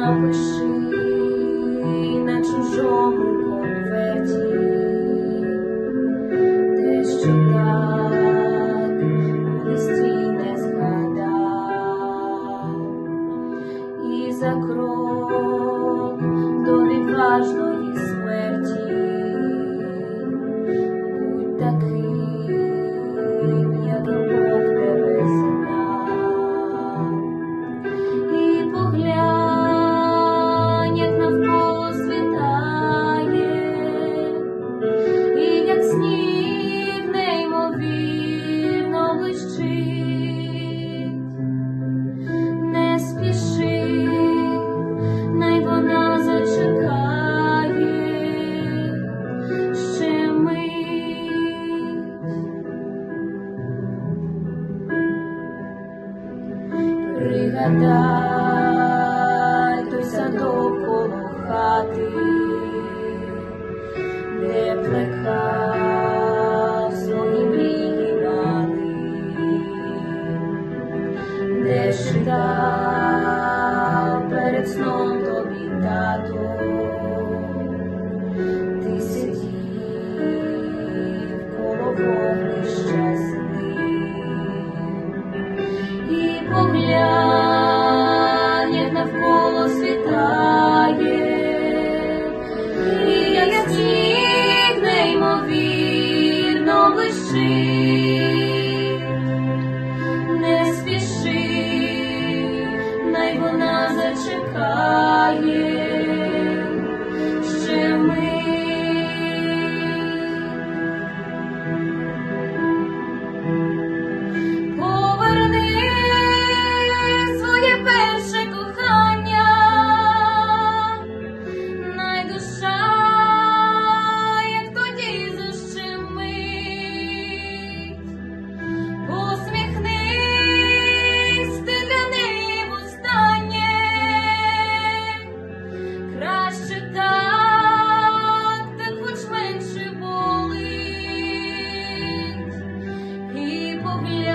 напиши на чужому конверті, те, так у не згадав, і за крок до неважно. пригадай той садок коло хати. не спіши, най вона зачекає. Google.